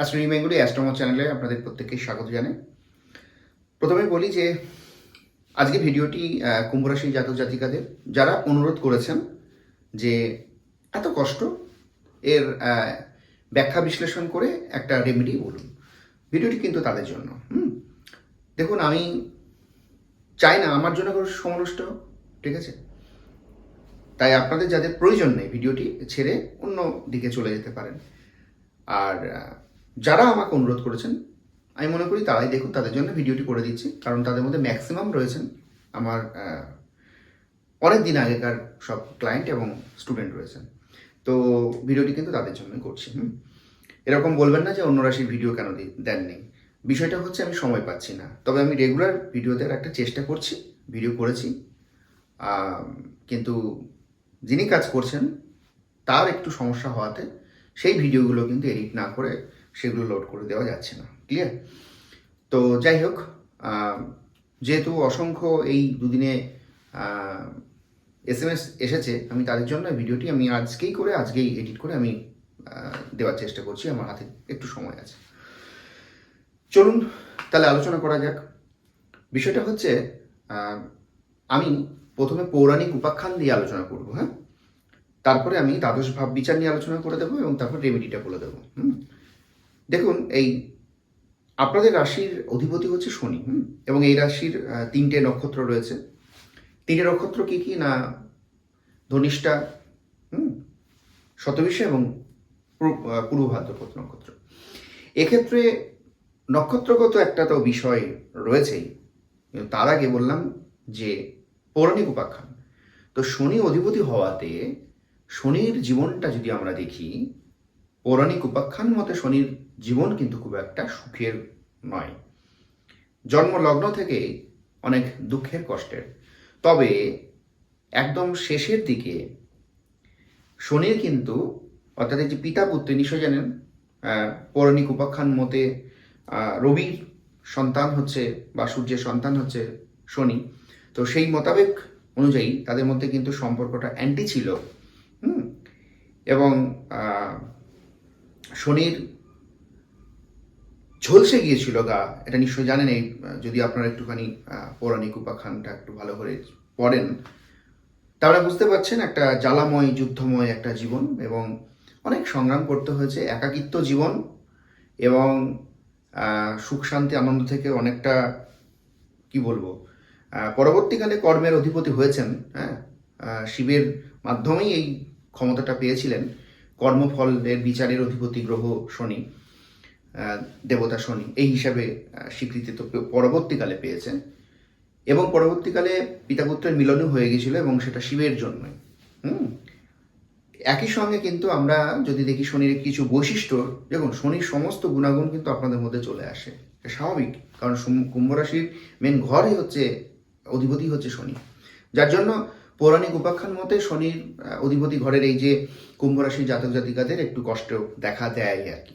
অ্যাস্ট্রোনি Bengali অ্যাস্ট্রোমো চ্যানেলে আপনাদের প্রত্যেককে স্বাগত জানাই। প্রথমে বলি যে আজকে ভিডিওটি আহ, কুম্ভ জাতক জাতিকাদের যারা অনুরোধ করেছেন যে এত কষ্ট এর ব্যাখ্যা বিশ্লেষণ করে একটা রেমেডি বলুন। ভিডিওটি কিন্তু তাদের জন্য হুম? দেখুন আমি চাই না আমার জন্য কোনো সমনষ্ট ঠিক আছে? তাই আপনাদের যাদের প্রয়োজন নেই ভিডিওটি ছেড়ে অন্য দিকে চলে যেতে পারেন। আর যারা আমাকে অনুরোধ করেছেন, আমি মনে করি তারাই দেখুন, তাদের জন্য ভিডিওটি করে দিচ্ছি, কারণ তাদের মধ্যে ম্যাক্সিমাম রয়েছেন আমার অনেক দিন আগেকার সব ক্লায়েন্ট এবং স্টুডেন্ট রয়েছেন। তো ভিডিওটি কিন্তু তাদের জন্যই করছি, হুম? এরকম বলবেন না যে অন্য রাশির ভিডিও কেন দেননি। বিষয়টা হচ্ছে আমি সময় পাচ্ছি না। তবে আমি রেগুলার ভিডিও দেওয়ার একটা চেষ্টা করছি ভিডিও করেছি কিন্তু যিনি কাজ করছেন, তার একটু সমস্যা হওয়াতে সেই ভিডিওগুলো কিন্তু এডিট না করে সেগুলো লোড করে দেওয়া যাচ্ছে না ক্লিয়ার তো যাই হোক যেহেতু অসংখ্য এই দুদিনে এস এম এস এসেছে, আমি তাদের জন্য ভিডিওটি আমি আজকেই করে, আজকেই এডিট করে আমি দেওয়ার চেষ্টা করছি, আমার হাতে একটু সময় আছে। চলুন, তাহলে আলোচনা করা যাক। বিষয়টা হচ্ছে আমি প্রথমে পৌরাণিক উপাখ্যান দিয়ে আলোচনা করব হ্যাঁ? তারপরে আমি দ্বাদশ ভাব বিচার নিয়ে আলোচনা করে দেবো এবং তারপর রেমেডিটা বলে দেবো, হুম? দেখুন, এই আপনাদের রাশির অধিপতি হচ্ছে শনি, হুম? এবং এই রাশির তিনটে নক্ষত্র রয়েছে। তিনটে নক্ষত্র কি কি না ধনিষ্ঠা, হুম? শতবিশা এবং পূর্ব- ভাদ্রপদ নক্ষত্র। এক্ষেত্রে নক্ষত্রগত একটা তো বিষয় রয়েছেই। তার আগে বললাম যে পৌরাণিক উপাখ্যান। তো শনি অধিপতি হওয়াতে শনির জীবনটা যদি আমরা দেখি, পৌরাণিক উপাখ্যান মতে শনির জীবন কিন্তু খুব একটা সুখের নয়। জন্ম লগ্ন থেকে অনেক দুঃখের কষ্টের। তবে একদম শেষের দিকে শনির কিন্তু, অর্থাৎ যে পিতা পুত্র নিশ্চয় জানেন পৌরাণিক উপাখ্যান মতে রবির সন্তান হচ্ছে বা সূর্যের সন্তান হচ্ছে শনি। তো সেই মোতাবেক অনুযায়ী তাদের মধ্যে কিন্তু সম্পর্কটা অ্যান্টি ছিল। হুম? এবং শনির ঝলসে গিয়েছিল গা। এটা নিশ্চয়ই জানেন এই, যদি আপনারা একটুখানি পৌরাণিক উপাখ্যানটা একটু ভালো করে পড়েন তারা বুঝতে পারছেন একটা জ্বালাময়, যুদ্ধময় একটা জীবন এবং অনেক সংগ্রাম করতে হয়েছে, একাকিত্ব জীবন এবং সুখ শান্তি আনন্দ থেকে অনেকটা, কি বলব পরবর্তীকালে কর্মের অধিপতি হয়েছেন হ্যাঁ? শিবের মাধ্যমেই এই ক্ষমতাটা পেয়েছিলেন। কর্মফলের বিচারের অধিপতি গ্রহ শনি। দেবতা শনি, এই হিসাবে স্বীকৃতি তো পরবর্তীকালে পেয়েছেন। এবং পরবর্তীকালে পিতাপুত্রের মিলনও হয়ে গেছিল এবং সেটা শিবের জন্য হুম? একই সঙ্গে কিন্তু আমরা যদি দেখি শনির কিছু বৈশিষ্ট্য, দেখুন, শনির সমস্ত গুণাগুণ কিন্তু আপনাদের মধ্যে চলে আসে। স্বাভাবিক, কারণ কুম্ভ রাশির মেন ঘরই হচ্ছে, অধিপতি হচ্ছে শনি। যার জন্য পৌরাণিক উপাখ্যান মতে শনির অধিপতি ঘরের এই যে কুম্ভ রাশির জাতক জাতিকাদের একটু কষ্ট দেখা দেয় আর কি।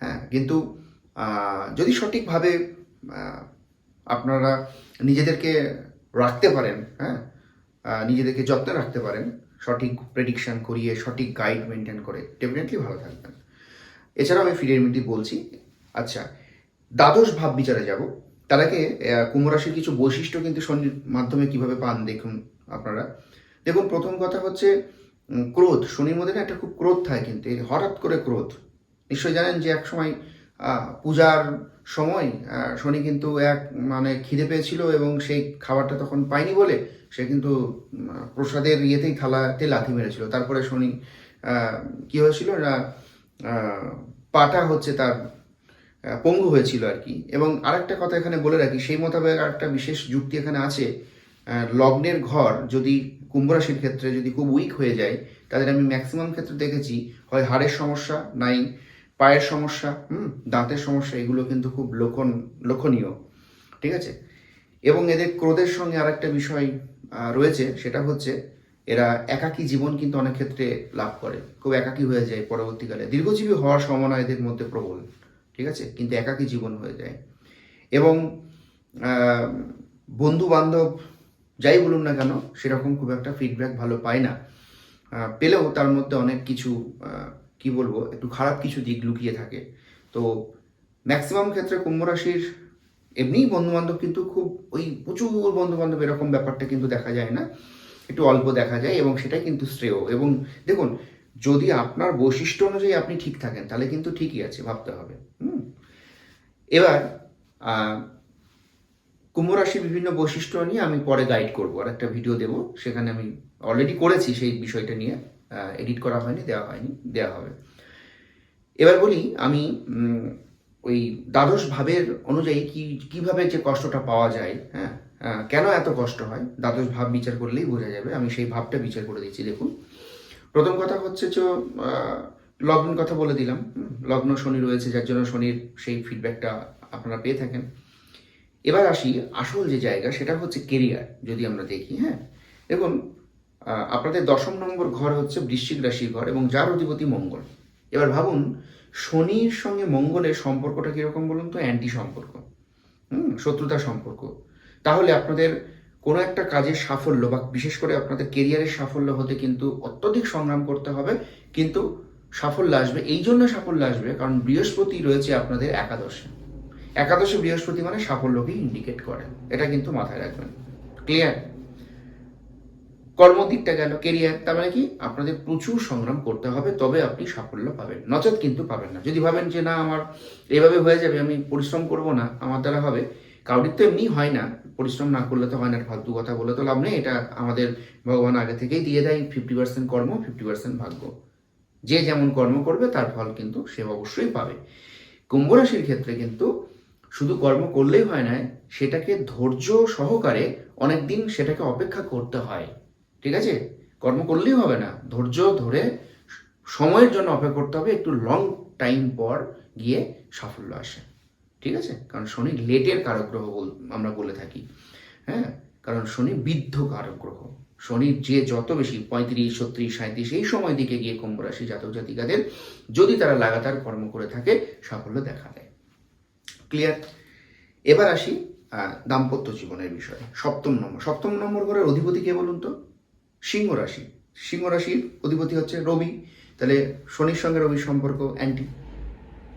হ্যাঁ কিন্তু যদি সঠিকভাবে আপনারা নিজেদেরকে রাখতে পারেন হ্যাঁ নিজেদেরকে যত্নে রাখতে পারেন সঠিক প্রেডিকশান করিয়ে সঠিক গাইড মেনটেন করে ডেফিনেটলি ভালো থাকবেন। এছাড়াও আমি ফিরে এমনিতেই বলছি আচ্ছা দ্বাদশ ভাব বিচারে যাব তার আগে আহ, কিছু বৈশিষ্ট্য কিন্তু শনির মাধ্যমে কীভাবে পান দেখুন আপনারা। দেখুন প্রথম কথা হচ্ছে ক্রোধ শনির মধ্যে না একটা খুব ক্রোধ থাকে কিন্তু হঠাৎ করে ক্রোধ নিশ্চয়ই জানেন যে এক সময় পূজার সময় শনি কিন্তু এক মানে খিদে পেয়েছিল এবং সেই খাবারটা তখন পায়নি বলে সে কিন্তু প্রসাদের ইয়েতেই থালাতে লাথি মেরেছিল। তারপরে শনি কি হয়েছিল না পাটা হচ্ছে তার পঙ্গু হয়েছিল আর কি। এবং আরেকটা কথা এখানে বলে রাখি, সেই মোতাবেক আরেকটা বিশেষ যুক্তি এখানে আছে লগ্নের ঘর যদি কুম্ভ রাশির ক্ষেত্রে যদি খুব উইক হয়ে যায়, তাদের আমি ম্যাক্সিমাম ক্ষেত্রে দেখেছি, হয় হাড়ের সমস্যা, নাই পায়ের সমস্যা, হুম, দাঁতের সমস্যা, এগুলো কিন্তু খুব লক্ষণ লক্ষণীয় ঠিক আছে? এবং এদের ক্রোধের সঙ্গে আরেকটা বিষয় রয়েছে, সেটা হচ্ছে এরা একাকী জীবন কিন্তু অনেক ক্ষেত্রে লাভ করে, খুব একাকী হয়ে যায় পরবর্তীকালে। দীর্ঘজীবী হওয়ার সম্ভাবনা এদের মধ্যে প্রবল, ঠিক আছে? কিন্তু একাকী জীবন হয়ে যায়। এবং বন্ধু বান্ধব যাই বলুন না কেন, সেরকম খুব একটা ফিডব্যাক ভালো পায় না। পেলেও তার মধ্যে অনেক কিছু কি বলব, একটু খারাপ কিছু দিক লুকিয়ে থাকে। তো ম্যাক্সিমাম ক্ষেত্রে কুম্ভ রাশির এমনিই বন্ধুবান্ধব কিন্তু খুব ওই প্রচুর বন্ধুবান্ধব এরকম ব্যাপারটা কিন্তু দেখা যায় না। একটু অল্প দেখা যায় এবং সেটাই কিন্তু শ্রেয়। এবং দেখুন, যদি আপনার বৈশিষ্ট্য অনুযায়ী আপনি ঠিক থাকেন, তাহলে কিন্তু ঠিকই আছে, ভাবতে হবে। হুম? এবার কুম্ভ রাশির বিভিন্ন বৈশিষ্ট্য নিয়ে আমি পরে গাইড করব। আর একটা ভিডিও দেবো। সেখানে আমি অলরেডি করেছি সেই বিষয়টা নিয়ে। এডিট করা হয়নি দেওয়া হয়নি দেওয়া হবে। এবার বলি আমি ওই দ্বাদশ ভাবের অনুযায়ী কি কীভাবে যে কষ্টটা পাওয়া যায় হ্যাঁ কেন এত কষ্ট হয় দ্বাদশ ভাব বিচার করলেই বোঝা যাবে আমি সেই ভাবটা বিচার করে দিচ্ছি দেখুন। প্রথম কথা হচ্ছে যে আহ, লগ্নের কথা বলে দিলাম লগ্ন শনি রয়েছে যার জন্য শনির সেই ফিডব্যাকটা আপনারা পেয়ে থাকেন। এবার আসি আসল যে জায়গা সেটা হচ্ছে কেরিয়ার যদি আমরা দেখি হ্যাঁ। দেখুন আপনাদের দশম নম্বর ঘর হচ্ছে বৃশ্চিক রাশির ঘর এবং যার অধিপতি মঙ্গল। এবার ভাবুন, শনির সঙ্গে মঙ্গলের সম্পর্কটা কীরকম বলুন তো? অ্যান্টি সম্পর্ক হুম, শত্রুতা সম্পর্ক। তাহলে আপনাদের কোনো একটা কাজের সাফল্য বা বিশেষ করে আপনাদের কেরিয়ারের সাফল্য হতে কিন্তু অত্যধিক সংগ্রাম করতে হবে, কিন্তু সাফল্য আসবে। এই জন্য সাফল্য আসবে, কারণ বৃহস্পতি রয়েছে আপনাদের একাদশে। একাদশে বৃহস্পতি মানে সাফল্যকে ইন্ডিকেট করে। এটা কিন্তু মাথায় রাখবেন। ক্লিয়ার কর্মদিকটা গেল কেরিয়ার তার মানে কি আপনাদের প্রচুর সংগ্রাম করতে হবে, তবে আপনি সাফল্য পাবেন। নচেত কিন্তু পাবেন না। যদি ভাবেন যে না, আমার এভাবে হয়ে যাবে, আমি পরিশ্রম করব না, আমার দ্বারা হবে, কাউরির তো এমনি হয় না। পরিশ্রম না করলে তো হয় না ফালতু কথা বলে তো লাভ নেই। এটা আমাদের ভগবান আগে থেকেই দিয়ে দেয় ফিফটি পার্সেন্ট কর্ম ফিফটি পার্সেন্ট ভাগ্য। যে যেমন কর্ম করবে, তার ফল কিন্তু সে অবশ্যই পাবে। কুম্ভ রাশির ক্ষেত্রে কিন্তু শুধু কর্ম করলেই হয় না, সেটাকে ধৈর্য সহকারে অনেক দিন সেটাকে অপেক্ষা করতে হয়। ঠিক আছে? কর্ম করলেই হবে না। ধৈর্য ধরে সময়ের জন্য অপেক্ষা করতে হবে। একটু লং টাইম পর গিয়ে সাফল্য আসে। ঠিক আছে? কারণ শনি লেটের কারক গ্রহ বল- আমরা বলে থাকি। হ্যাঁ? কারণ শনি বিদ্ধ কারক গ্রহ। শনির যে যত বেশি পঁয়ত্রিশ, ছত্রিশ সাঁত্রিশ এই সময় দিকে গিয়ে কুম্ভ রাশি জাতক জাতিকাদের যদি তারা লাগাতার কর্ম করে থাকে, সাফল্য দেখা দেয়। ক্লিয়ার এবার আসি দাম্পত্য জীবনের বিষয়ে। সপ্তম নম্বর। সপ্তম নম্বর ঘরের অধিপতি কে বলুন তো? সিংহ রাশি। সিংহ রাশির অধিপতি হচ্ছে রবি। তাহলে শনির সঙ্গে রবির সম্পর্ক অ্যান্টি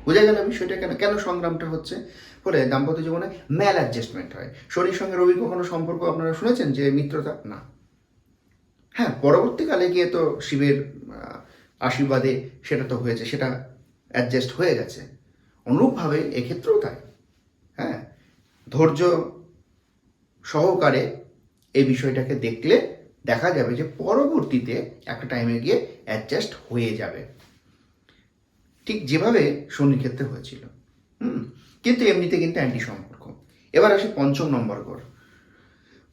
বোঝা গেল বিষয়টা কেন কেন সংগ্রামটা হচ্ছে? ফলে দাম্পত্য জীবনে ম্যাল অ্যাডজাস্টমেন্ট হয়। শনির সঙ্গে রবি কখনো সম্পর্ক আপনারা শুনেছেন যে মিত্রতা? না। হ্যাঁ পরবর্তীকালে গিয়ে তো শিবের আশীর্বাদে সেটা তো হয়েছে, সেটা অ্যাডজাস্ট হয়ে গেছে। অনুরূপভাবে এক্ষেত্রেও তাই। হ্যাঁ ধৈর্য সহকারে এই বিষয়টাকে দেখলে দেখা যাবে যে পরবর্তীতে একটা টাইমে গিয়ে অ্যাডজাস্ট হয়ে যাবে। ঠিক যেভাবে শনির ক্ষেত্রে হয়েছিল। হুম? কিন্তু এমনিতে কিন্তু অ্যান্টি সম্পর্ক এবার আসি পঞ্চম নম্বর ঘর।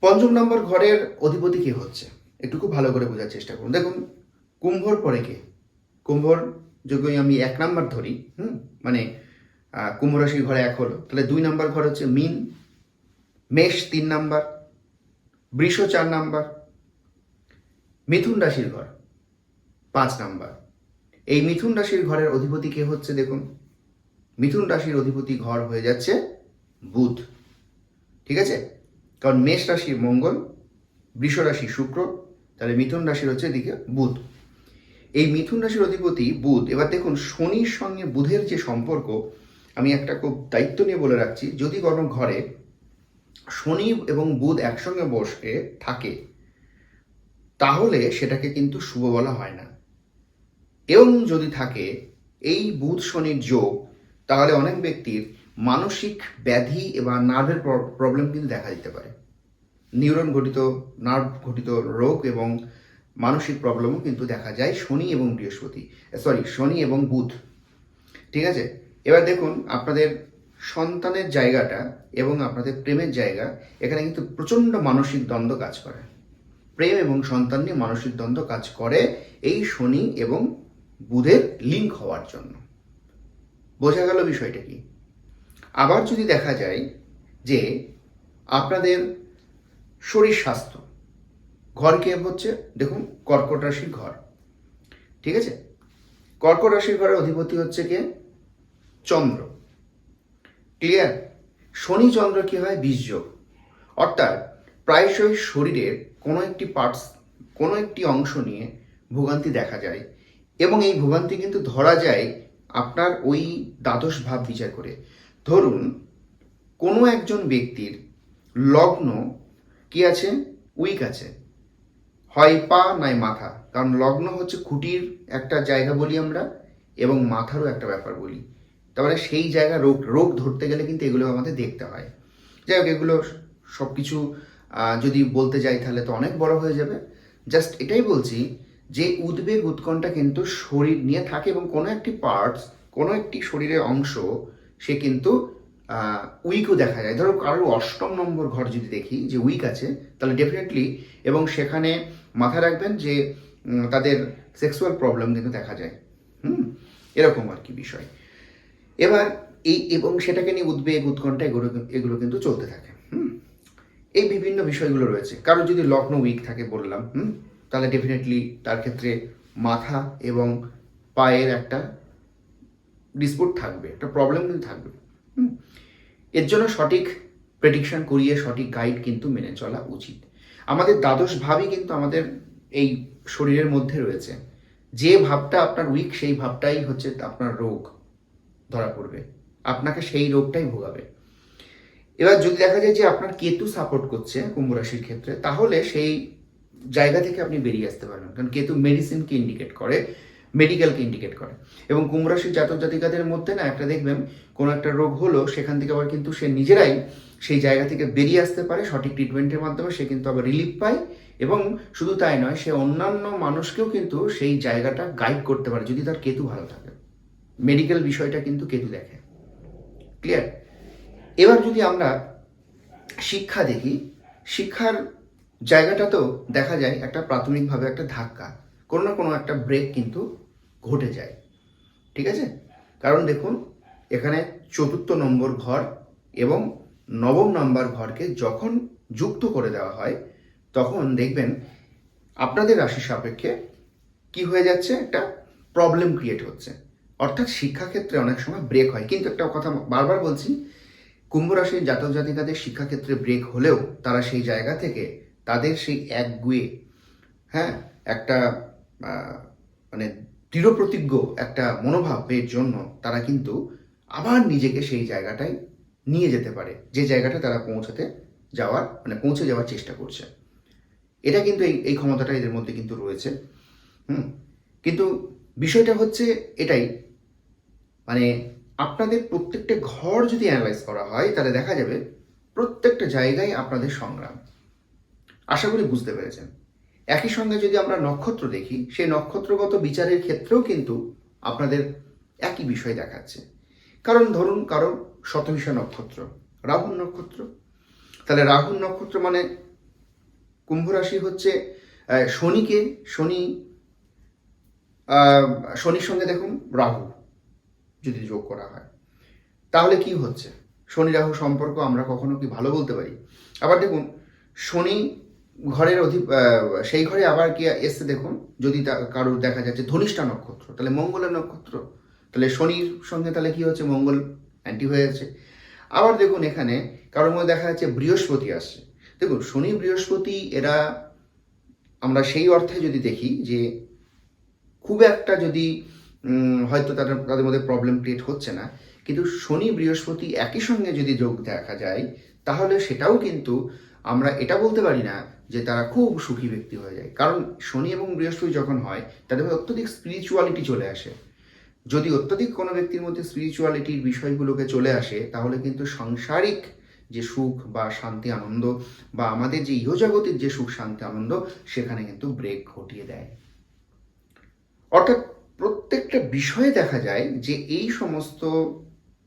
পঞ্চম নম্বর ঘরের অধিপতি কে হচ্ছে? একটু খুব ভালো করে বোঝার চেষ্টা করুন। দেখুন, কুম্ভর পরে কে? কুম্ভর যদি আমি এক নাম্বার ধরি, হুম? মানে কুম্ভ রাশির ঘরে এক হলো, তাহলে দুই নাম্বার ঘর হচ্ছে মিন, মেষ তিন নাম্বার, বৃষ চার নাম্বার মিথুন রাশির ঘর, পাঁচ নাম্বার। এই মিথুন রাশির ঘরের অধিপতি কে হচ্ছে দেখুন? মিথুন রাশির অধিপতি ঘর হয়ে যাচ্ছে বুধ, ঠিক আছে? কারণ মেষ রাশির মঙ্গল, বৃষ রাশি শুক্র, তাহলে মিথুন রাশির হচ্ছে এদিকে বুধ। এই মিথুন রাশির অধিপতি বুধ, এবার দেখুন শনির সঙ্গে বুধের যে সম্পর্ক, আমি একটা খুব দায়িত্ব নিয়ে বলে রাখছি, যদি কোনো ঘরে শনি এবং বুধ একসঙ্গে বসে থাকে তাহলে সেটাকে কিন্তু শুভ বলা হয় না। এবং যদি থাকে, এই বুধ শনির যোগ, তাহলে অনেক ব্যক্তির মানসিক ব্যাধি বা নার্ভের প্রবলেম কিন্তু দেখা দিতে পারে। নিউরন ঘটিত নার্ভ ঘটিত রোগ এবং মানসিক প্রবলেমও কিন্তু দেখা যায় শনি এবং বৃহস্পতি সরি শনি এবং বুধ। ঠিক আছে? এবার দেখুন, আপনাদের সন্তানের জায়গাটা এবং আপনাদের প্রেমের জায়গা, এখানে কিন্তু প্রচণ্ড মানসিক দ্বন্দ্ব কাজ করে। প্রেম এবং সন্তান নিয়ে মানসিক দ্বন্দ্ব কাজ করে এই শনি এবং বুধের লিঙ্ক হওয়ার জন্য। বোঝা গেল বিষয়টা কি? আবার যদি দেখা যায় যে আপনাদের শরীর স্বাস্থ্য, ঘর কে হচ্ছে? দেখুন, কর্কট রাশির ঘর। ঠিক আছে? কর্কট রাশির ঘরের অধিপতি হচ্ছে কে? চন্দ্র। ক্লিয়ার শনি চন্দ্র কি হয়? বীজযোগ অর্থাৎ প্রায়শই শরীরের কোনো একটি পার্টস কোনো একটি অংশ নিয়ে ভোগান্তি দেখা যায় এবং এই ভোগান্তি কিন্তু ধরা যায় আপনার ওই দ্বাদশ ভাব বিচার করে। ধরুন, কোনো একজন ব্যক্তির লগ্ন কি আছে? উইক আছে। হয় পা নাই মাথা। কারণ লগ্ন হচ্ছে খুঁটির একটা জায়গা বলি আমরা এবং মাথারও একটা ব্যাপার বলি। তারপরে সেই জায়গা রোগ রোগ ধরতে গেলে কিন্তু এগুলো আমাদের দেখতে হয়। যাই হোক, এগুলো সব কিছু যদি বলতে যাই তাহলে তো অনেক বড় হয়ে যাবে। জাস্ট এটাই বলছি যে উদ্বেগ উৎকণ্ঠা কিন্তু শরীর নিয়ে থাকে এবং কোনো একটি পার্টস কোনো একটি শরীরের অংশ সে কিন্তু উইকও দেখা যায়। ধরো কারোর অষ্টম নম্বর ঘর যদি দেখি যে উইক আছে, তাহলে ডেফিনেটলি এবং সেখানে মাথায় রাখবেন যে তাদের সেক্সুয়াল প্রবলেম কিন্তু দেখা যায়। হুম? এরকম আর কি বিষয়। এবার এই এবং সেটাকে নিয়ে উদ্বেগ উৎকণ্ঠা এগুলো এগুলো কিন্তু চলতে থাকে। হুম? এই বিভিন্ন বিষয়গুলো রয়েছে। কারও যদি লগ্ন উইক থাকে বললাম, হুম? তাহলে ডেফিনেটলি তার ক্ষেত্রে মাথা এবং পায়ের একটা ডিসপুট থাকবে, একটা প্রবলেম কিন্তু থাকবে। হুম? এর জন্য সঠিক প্রেডিকশন করিয়ে, সঠিক গাইড কিন্তু মেনে চলা উচিত। আমাদের দ্বাদশ ভাবই কিন্তু আমাদের এই শরীরের মধ্যে রয়েছে। যে ভাবটা আপনার উইক সেই ভাবটাই হচ্ছে আপনার রোগ ধরা পড়বে। আপনাকে সেই রোগটাই ভোগাবে। এবার যদি দেখা যায় যে আপনার কেতু সাপোর্ট করছে কুম্ভ রাশির ক্ষেত্রে, তাহলে সেই জায়গা থেকে আপনি বেরিয়ে আসতে পারবেন। কারণ কেতু মেডিসিনকে ইন্ডিকেট করে মেডিকেলকে ইন্ডিকেট করে। এবং কুম্ভ রাশির জাতক জাতিকাদের মধ্যে না একটা দেখবেন, কোনো একটা রোগ হলো, সেখান থেকে আবার কিন্তু সে নিজেরাই সেই জায়গা থেকে বেরিয়ে আসতে পারে, সঠিক ট্রিটমেন্টের মাধ্যমে সে কিন্তু আবার রিলিফ পায়। এবং শুধু তাই নয়, সে অন্যান্য মানুষকেও কিন্তু সেই জায়গাটা গাইড করতে পারে, যদি তার কেতু ভালো থাকে। মেডিকেল বিষয়টা কিন্তু কেতু দেখে। ক্লিয়ার এবার যদি আমরা শিক্ষা দেখি, শিক্ষার জায়গাটাতেও দেখা যায় একটা প্রাথমিকভাবে একটা ধাক্কা, কোনো না কোনো একটা ব্রেক কিন্তু ঘটে যায়, ঠিক আছে? কারণ দেখুন, এখানে চতুর্থ নম্বর ঘর এবং নবম নম্বর ঘরকে যখন যুক্ত করে দেওয়া হয়, তখন দেখবেন আপনাদের রাশি সাপেক্ষে কি হয়ে যাচ্ছে? একটা প্রবলেম ক্রিয়েট হচ্ছে। অর্থাৎ শিক্ষাক্ষেত্রে অনেক সময় ব্রেক হয়। কিন্তু একটা কথা বারবার বলছি কুম্ভ রাশির জাতক জাতিকাদের শিক্ষাক্ষেত্রে ব্রেক হলেও তারা সেই জায়গা থেকে তাদের সেই একগুয়ে হ্যাঁ একটা মানে দৃঢ় প্রতিজ্ঞ, একটা মনোভাবের জন্য তারা কিন্তু আবার নিজেকে সেই জায়গাটায় নিয়ে যেতে পারে, যে জায়গাটা তারা পৌঁছাতে যাওয়ার মানে পৌঁছে যাওয়ার চেষ্টা করছে। এটা কিন্তু এই এই ক্ষমতাটা এদের মধ্যে কিন্তু রয়েছে। হুম, কিন্তু বিষয়টা হচ্ছে এটাই মানে আপনাদের প্রত্যেকটা ঘর যদি অ্যানালাইজ করা হয়, তাহলে দেখা যাবে প্রত্যেকটা জায়গায় আপনাদের সংগ্রাম। আশা করি বুঝতে পেরেছেন। একই সঙ্গে যদি আমরা নক্ষত্র দেখি, সেই নক্ষত্রগত বিচারের ক্ষেত্রেও কিন্তু আপনাদের একই বিষয় দেখাচ্ছে। কারণ ধরুন কারও শতভিষা নক্ষত্র, রাহুল নক্ষত্র। তাহলে রাহুল নক্ষত্র মানে কুম্ভ রাশি হচ্ছে শনিকে, শনি শনির সঙ্গে দেখুন রাহু। যদি যোগ করা হয়। তাহলে কি হচ্ছে? শনি রাহু সম্পর্ক আমরা কখনো কি ভালো বলতে পারি? আবার দেখুন শনি ঘরের আহ, সেই ঘরে আবার কি এসছে দেখুন যদি কারোর দেখা যাচ্ছে ধনিষ্ঠা নক্ষত্র তাহলে মঙ্গলের নক্ষত্র। তাহলে শনির সঙ্গে তাহলে কি হচ্ছে? মঙ্গল অ্যান্টি হয়ে যাচ্ছে আবার দেখুন এখানে কারোর মধ্যে দেখা যাচ্ছে বৃহস্পতি আসছে। দেখুন শনি বৃহস্পতি এরা আমরা সেই অর্থে যদি দেখি যে খুব একটা যদি হয়তো তাদের তাদের মধ্যে প্রবলেম ক্রিয়েট হচ্ছে না। কিন্তু শনি, বৃহস্পতি একই সঙ্গে যদি যোগ দেখা যায়, তাহলে সেটাও কিন্তু আমরা এটা বলতে পারি না যে তারা খুব সুখী ব্যক্তি হয়ে যায়। কারণ শনি এবং বৃহস্পতি যখন হয়, তাদের মধ্যে অত্যধিক স্পিরিচুয়ালিটি চলে আসে। যদি অত্যধিক কোনো ব্যক্তির মধ্যে স্পিরিচুয়ালিটির বিষয়গুলোকে চলে আসে, তাহলে কিন্তু সাংসারিক যে সুখ বা শান্তি, আনন্দ বা আমাদের যে ইহজাগতিক যে সুখ, শান্তি, আনন্দ, সেখানে কিন্তু ব্রেক ঘটিয়ে দেয়। অর্থাৎ প্রত্যেকটা বিষয়ে দেখা যায় যে এই সমস্ত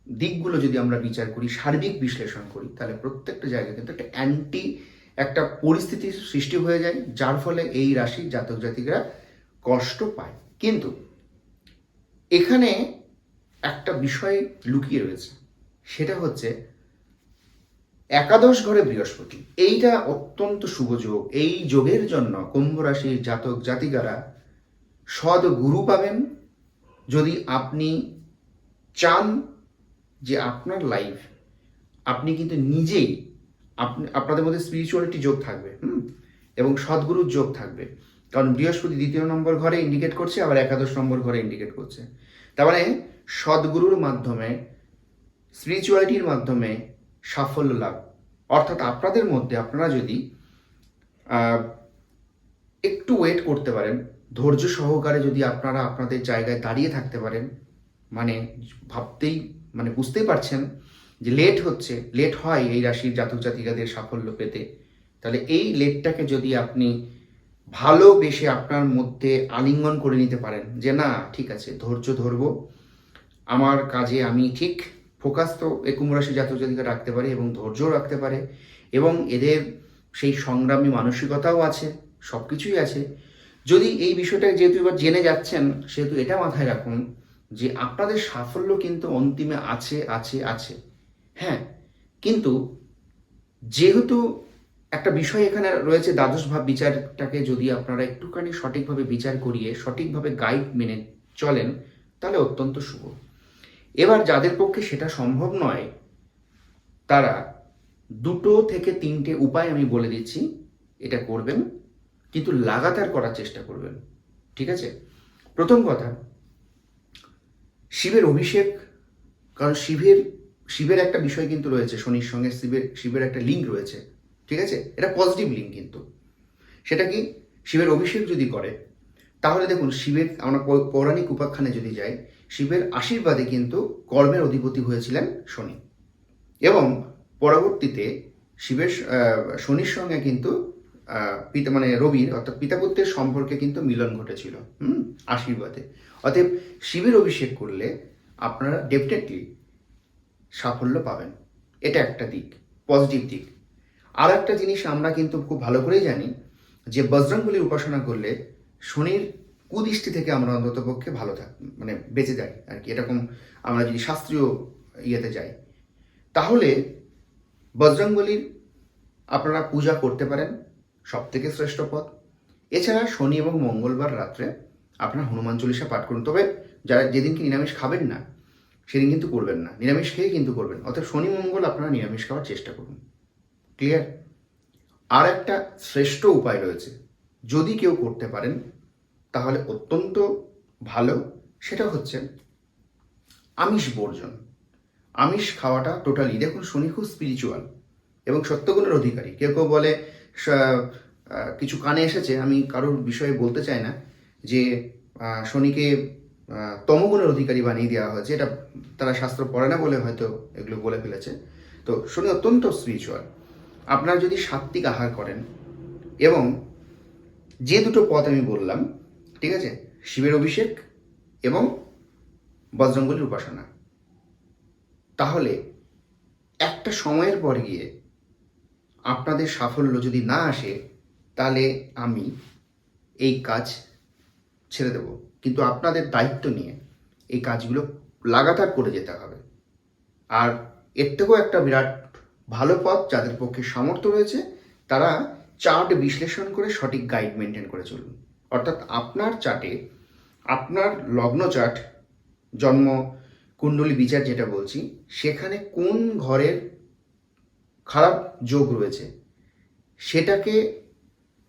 দিকগুলো যদি আমরা বিচার করি, সার্বিক বিশ্লেষণ করি, তাহলে প্রত্যেকটা জায়গায় কিন্তু একটা অ্যান্টি, একটা পরিস্থিতির সৃষ্টি হয়ে যায়, যার ফলে এই রাশির জাতক জাতিকরা কষ্ট পায়। কিন্তু এখানে একটা বিষয় লুকিয়ে রয়েছে, সেটা হচ্ছে একাদশ ঘরে বৃহস্পতি। এইটা অত্যন্ত শুভ যোগ। এই যোগের জন্য কুম্ভ রাশির জাতক জাতিকারা সদ গুরু পাবেন যদি আপনি চান যে আপনার লাইফ আপনি কিন্তু নিজেই আপনি, আপনাদের মধ্যে স্পিরিচুয়ালিটি যোগ থাকবে, হুম? এবং সদ্গুরুর যোগ থাকবে। কারণ বৃহস্পতি দ্বিতীয় নম্বর ঘরে ইন্ডিকেট করছে, আবার একাদশ নম্বর ঘরে ইন্ডিকেট করছে। তার মানে সদ্গুরুর মাধ্যমে স্পিরিচুয়ালিটির মাধ্যমে সাফল্য লাভ। অর্থাৎ আপনাদের মধ্যে আপনারা যদি একটু ওয়েট করতে পারেন ধৈর্য সহকারে যদি আপনারা আপনাদের জায়গায় দাঁড়িয়ে থাকতে পারেন মানে ভাবতেই মানে বুঝতেই পারছেন যে লেট হচ্ছে লেট হয় এই রাশির জাতক জাতিকাদের সাফল্য পেতে, তাহলে এই লেটটাকে যদি আপনি ভালোবেসে আপনার মধ্যে আলিঙ্গন করে নিতে পারেন, যে না, ঠিক আছে, ধৈর্য ধরবো, আমার কাজে আমি ঠিক ফোকাস তো একুম রাশি জাতক জাতিকা রাখতে পারে এবং ধৈর্যও রাখতে পারে এবং এদের সেই সংগ্রামী মানসিকতাও আছে সব কিছুই আছে যদি এই বিষয়টা যেহেতু এবার জেনে যাচ্ছেন, সেহেতু এটা মাথায় রাখুন যে আপনাদের সাফল্য কিন্তু অন্তিমে আছে আছে আছে। হ্যাঁ কিন্তু যেহেতু একটা বিষয় এখানে রয়েছে দ্বাদশ ভাব বিচারটাকে যদি আপনারা একটুখানি সঠিকভাবে বিচার করিয়ে, সঠিকভাবে গাইড মেনে চলেন, তাহলে অত্যন্ত শুভ। এবার যাদের পক্ষে সেটা সম্ভব নয়, তারা দুটো থেকে তিনটে উপায় আমি বলে দিচ্ছি, এটা করবেন। কিন্তু লাগাতার করার চেষ্টা করবেন, ঠিক আছে? প্রথম কথা, শিবের অভিষেক, কারণ শিবের শিবের একটা বিষয় কিন্তু রয়েছে, শনির সঙ্গে শিবের শিবের একটা লিঙ্ক রয়েছে, ঠিক আছে? এটা পজিটিভ লিঙ্ক কিন্তু। সেটা কি? শিবের অভিষেক যদি করে, তাহলে দেখুন, শিবের, আমরা পৌরাণিক উপাখ্যানে যদি যাই, শিবের আশীর্বাদে কিন্তু কর্মের অধিপতি হয়েছিলেন শনি। এবং পরবর্তীতে শিবের শনির সঙ্গে কিন্তু পিতা মানে রবির, অর্থাৎ পিতাপুত্রের সম্পর্কে কিন্তু মিলন ঘটেছিল, হুম? আশীর্বাদে। অতএব শিবের অভিষেক করলে আপনারা ডেফিনেটলি সাফল্য পাবেন। এটা একটা দিক পজিটিভ দিক। আর একটা জিনিস আমরা কিন্তু খুব ভালো করেই জানি, যে বজরঙ্গলির উপাসনা করলে শনির কুদৃষ্টি থেকে আমরা অন্তত পক্ষে ভালো থাক মানে বেঁচে যাই আর কি। এরকম আমরা যদি শাস্ত্রীয় ইয়েতে যাই, তাহলে বজরঙ্গলির আপনারা পূজা করতে পারেন সব থেকে শ্রেষ্ঠ পথ। এছাড়া শনি এবং মঙ্গলবার রাত্রে আপনারা হনুমান চল্লিশা পাঠ করুন। তবে যারা যেদিনকে নিরামিষ খাবেন না, সেদিন কিন্তু করবেন না। নিরামিষ খেয়ে কিন্তু করবেন অর্থাৎ শনি, মঙ্গল আপনারা নিরামিষ খাওয়ার চেষ্টা করুন। ক্লিয়ার? আর একটা শ্রেষ্ঠ উপায় রয়েছে। যদি কেউ করতে পারেন, তাহলে অত্যন্ত ভালো। সেটা হচ্ছে আমিষ বর্জন। আমিষ খাওয়াটা টোটালি দেখুন শনি খুব স্পিরিচুয়াল এবং সত্যগুণের অধিকারী। কেউ কেউ বলে কিছু কানে এসেছে, আমি কারোর বিষয়ে বলতে চাই না, যে শনিকে তমগুণের অধিকারী বানিয়ে দেওয়া হয়েছে, এটা তারা শাস্ত্র পড়ে না বলে হয়তো এগুলো বলে ফেলেছে। তো শনি অত্যন্ত স্পিরিচুয়াল আপনারা যদি সাত্বিক আহার করেন, এবং যে দুটো পথ আমি বললাম, ঠিক আছে, শিবের অভিষেক এবং বজরঙ্গলির উপাসনা, তাহলে একটা সময়ের পর গিয়ে আপনাদের সাফল্য যদি না আসে, তাহলে আমি এই কাজ ছেড়ে দেব। কিন্তু আপনাদের দায়িত্ব নিয়ে এই কাজগুলো লাগাতার করে যেতে হবে। আর এর থেকেও একটা বিরাট ভালো পথ যাদের পক্ষে সামর্থ্য রয়েছে, তারা চার্ট বিশ্লেষণ করে সঠিক গাইড মেনটেন করে চলুন। অর্থাৎ আপনার চার্টে আপনার লগ্ন চার্ট, জন্ম, কুণ্ডলী বিচার যেটা বলছি, সেখানে কোন ঘরের খারাপ যোগ রয়েছে। সেটাকে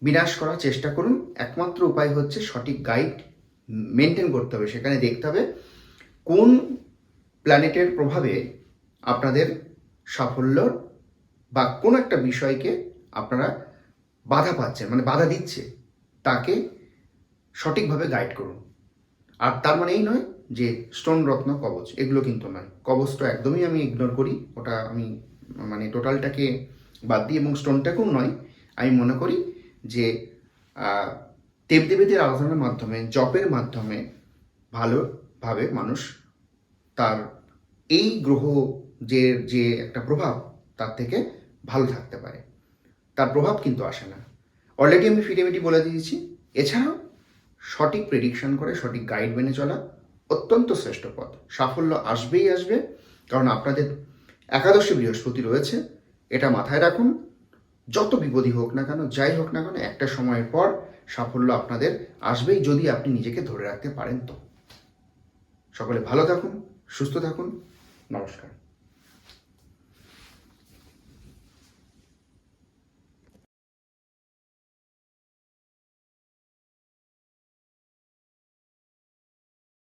বিনাশ করার চেষ্টা করুন। একমাত্র উপায় হচ্ছে সঠিক গাইড মেনটেন করতে হবে। সেখানে দেখতে হবে কোন প্ল্যানেটের প্রভাবে আপনাদের সাফল্য বা কোনো একটা বিষয়কে আপনারা বাধা পাচ্ছেন মানে বাধা দিচ্ছে, তাকে সঠিকভাবে গাইড করুন। আর তার মানে এই নয় যে স্টোন রত্ন কবচ, এগুলো কিন্তু নয়। কবচটা একদমই আমি ইগনোর করি, ওটা আমি মানে টোটালটাকে বাদ দিই এবং স্টোনটাকেও নয়, আমি মনে করি যে দেবদেবীদের আরাধনার মাধ্যমে, জপের মাধ্যমে ভালোভাবে মানুষ তার এই গ্রহ যে যে একটা প্রভাব, তার থেকে ভালো থাকতে পারে। তার প্রভাব কিন্তু আসে না। অলরেডি আমি ফিটেমিটি বলে দিয়েছি। এছাড়াও সঠিক প্রেডিকশন করে, সঠিক গাইড মেনে চলা অত্যন্ত শ্রেষ্ঠ পথ। সাফল্য আসবেই আসবে, কারণ আপনাদের একাদশী বৃহস্পতি রয়েছে, এটা মাথায় রাখুন। যত বিপদই হোক না কেন, যাই হোক না কেন, একটা সময়ের পর সাফল্য আপনাদের আসবেই যদি আপনি নিজেকে ধরে রাখতে পারেন তো। সকলে ভালো থাকুন, সুস্থ থাকুন, নমস্কার।